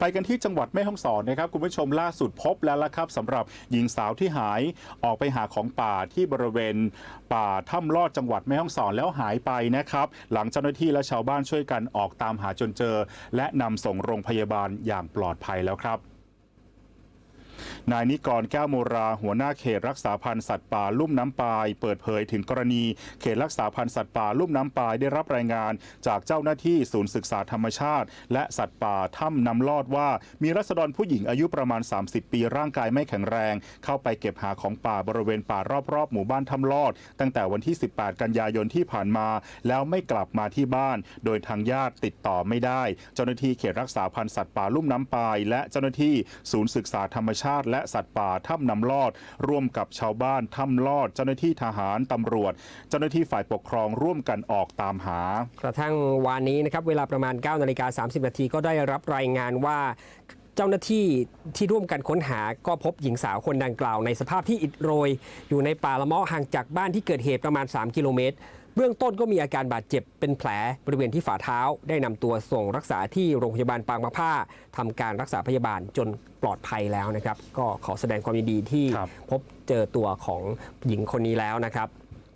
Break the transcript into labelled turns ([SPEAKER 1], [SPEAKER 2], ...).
[SPEAKER 1] ไปกันที่จังหวัดแม่ฮ่องสอนนะครับคุณผู้ชมล่าสุดพบแล้วละครับสำหรับหญิงสาวที่หายออกไปหาของป่าที่บริเวณ ป่าถ้ำลอดจังหวัดแม่ฮ่องสอนแล้วหายไปนะครับ หลังเจ้าหน้าที่และชาวบ้านช่วยกันออกตามหาจนเจอ และนำส่งโรงพยาบาลอย่างปลอดภัยแล้วครับ นายนิกรแก้วโมราหัวหน้าเขตรักษาพันธุ์สัตว์ป่าลุ่มน้ำปาย เปิดเผยถึงกรณี เขตรักษาพันธุ์สัตว์ป่าลุ่มน้ำปายได้รับรายงาน จากเจ้าหน้าที่ศูนย์ศึกษาธรรมชาติ และสัตว์ป่าถ้ำน้ำลอดว่า มีรัษฎรผู้หญิงอายุประมาณ 30 ปีร่างกายไม่แข็งแรง เข้าไปเก็บหาของป่าบริเวณป่ารอบๆ หมู่บ้านถ้ำลอด ตั้งแต่วันที่ 18 กันยายนที่ผ่านมา แล้วไม่กลับมาที่บ้าน โดยทางญาติติดต่อไม่ได้ เจ้าหน้าที่เขตรักษาพันธุ์สัตว์ป่าลุ่มน้ำปาย และเจ้าหน้าที่ศูนย์ศึกษาธรรมชาติและสัตว์ป่าถ้ำน้ำลอด ร่วมกับชาวบ้านถ้ำลอด เจ้าหน้าที่ทหารตำรวจ เจ้าหน้าที่ฝ่ายปกครองร่วมกันออกตามหา
[SPEAKER 2] กระทั่งวานนี้นะครับเวลาประมาณ9นาฬิกา30นาทีก็ได้รับรายงานว่าเจ้าหน้าที่ที่ร่วมกันค้นหาก็พบหญิงสาวคนดังกล่าวในสภาพที่อิดโรย อยู่ในป่าละเมาะห่างจากบ้านที่เกิดเหตุประมาณ 3 กิโลเมตร เบื้องต้นก็มีอาการบาดเจ็บเป็นแผลบริเวณที่ฝ่าเท้า ได้นำตัวส่งรักษาที่โรงพยาบาลปางมะผ้าทำการรักษาพยาบาลจนปลอดภัยแล้วนะครับ ก็ขอแสดงความยินดีที่
[SPEAKER 1] ครับ
[SPEAKER 2] พบเจอตัวของหญิงคนนี้แล้วนะครับ